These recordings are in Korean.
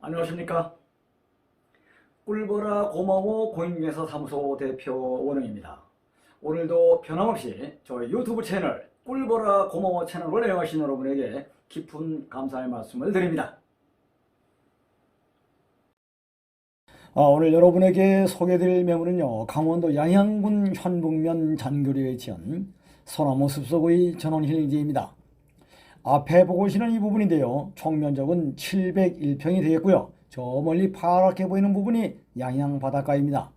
안녕하십니까? 꿀보라 고마워 공인중개사 사무소 대표 원흥입니다. 오늘도 변함없이 저희 유튜브 채널 꿀보라 고마워 채널을 애용하신 여러분에게 깊은 감사의 말씀을 드립니다. 아, 오늘 여러분에게 소개해드릴 매물은요 강원도 양양군 현북면 잔교리에 위치한 소나무 숲속의 전원힐링지입니다 앞에 보고 계시는 이 부분인데요. 총 면적은 701평이 되겠고요. 저 멀리 파랗게 보이는 부분이 양양 바닷가입니다.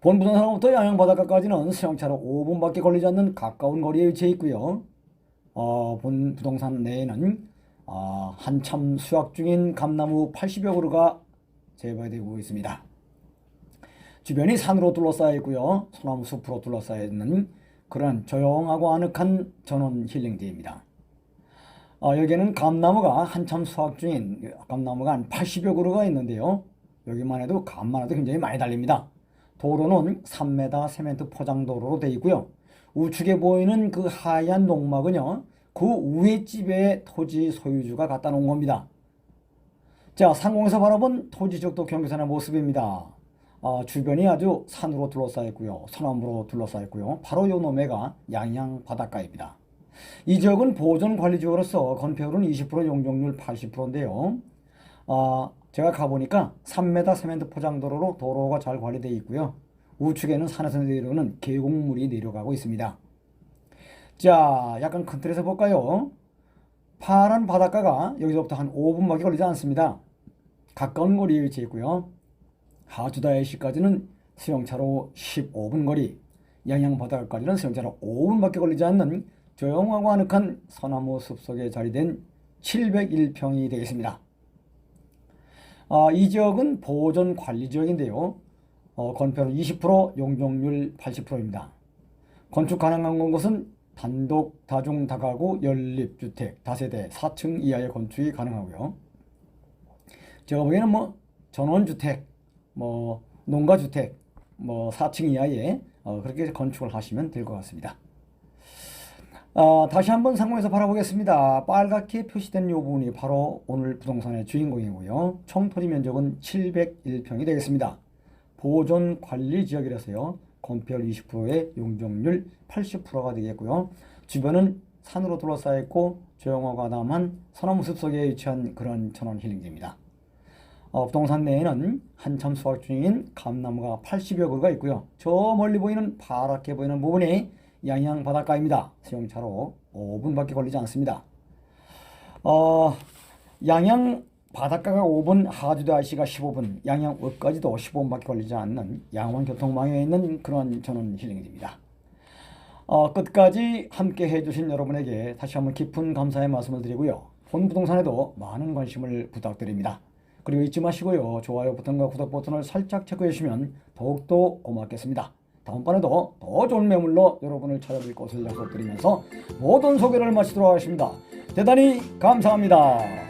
본 부동산으로부터 양양 바닷가까지는 수영차로 5분밖에 걸리지 않는 가까운 거리에 위치해 있고요. 어, 본 부동산 내에는 어, 한참 수확 중인 감나무 80여 그루가 재배되고 있습니다. 주변이 산으로 둘러싸여 있고요. 소나무 숲으로 둘러싸여 있는 그런 조용하고 아늑한 전원 힐링지입니다. 어, 여기에는 감나무가 한참 수확 중인 감나무가 한 80여 그루가 있는데요. 여기만 해도 감만 해도 굉장히 많이 달립니다. 도로는 3m 세멘트 포장도로로 되어 있고요. 우측에 보이는 그 하얀 농막은요. 그 위에 집에 토지 소유주가 갖다 놓은 겁니다. 자, 상공에서 바라본 토지적도 경계선의 모습입니다. 어, 주변이 아주 산으로 둘러싸여 있고요. 소나무로 둘러싸여 있고요. 바로 요 놈에가 양양 바닷가입니다. 이 지역은 보존 관리 지역으로서 건폐율은 20% 용적률 80%인데요. 어, 제가 가보니까 3m 세멘트 포장도로로 도로가 잘 관리되어 있고요. 우측에는 산에서 내려오는 계곡물이 내려가고 있습니다. 자, 약간 큰 틀에서 볼까요? 파란 바닷가가 여기서부터 한 5분밖에 걸리지 않습니다. 가까운 거리에 위치해 있고요. 하주다해시까지는 수영차로 15분 거리, 양양 바닷가까지는 수영차로 5분밖에 걸리지 않는 조용하고 아늑한 소나무 숲속에 자리된 701평이 되겠습니다. 아, 이 지역은 보존 관리 지역인데요. 어, 건폐율 20%, 용적률 80%입니다. 건축 가능한 곳은 단독, 다중, 다가구, 연립주택, 다세대, 4층 이하의 건축이 가능하고요. 제가 보기에는 뭐 전원주택, 뭐 농가주택, 뭐 4층 이하의 어, 그렇게 건축을 하시면 될 것 같습니다. 어, 다시 한번 상공에서 바라보겠습니다. 빨갛게 표시된 이 부분이 바로 오늘 부동산의 주인공이고요. 총 토지 면적은 701평이 되겠습니다. 보존 관리 지역이라서요. 건폐율 20%에 용적률 80%가 되겠고요. 주변은 산으로 둘러싸여 있고 조용하고 아담한 소나무 숲 속에 위치한 그런 천원 힐링지입니다. 어, 부동산 내에는 한참 수확 중인 감나무가 80여 그루가 있고요. 저 멀리 보이는 파랗게 보이는 부분이 양양 바닷가입니다. 수영차로 5분밖에 걸리지 않습니다. 어, 양양 바닷가가 5분, 하주도 IC가 15분, 양양읍까지도 15분밖에 걸리지 않는 양원 교통망에 있는 그런 전원 힐링지입니다. 어, 끝까지 함께 해주신 여러분에게 다시 한번 깊은 감사의 말씀을 드리고요. 본 부동산에도 많은 관심을 부탁드립니다. 그리고 잊지 마시고요. 좋아요 버튼과 구독 버튼을 살짝 체크해 주시면 더욱더 고맙겠습니다. 다음번에도 더 좋은 매물로 여러분을 찾아뵐 것을 약속드리면서 모든 소개를 마치도록 하겠습니다. 대단히 감사합니다.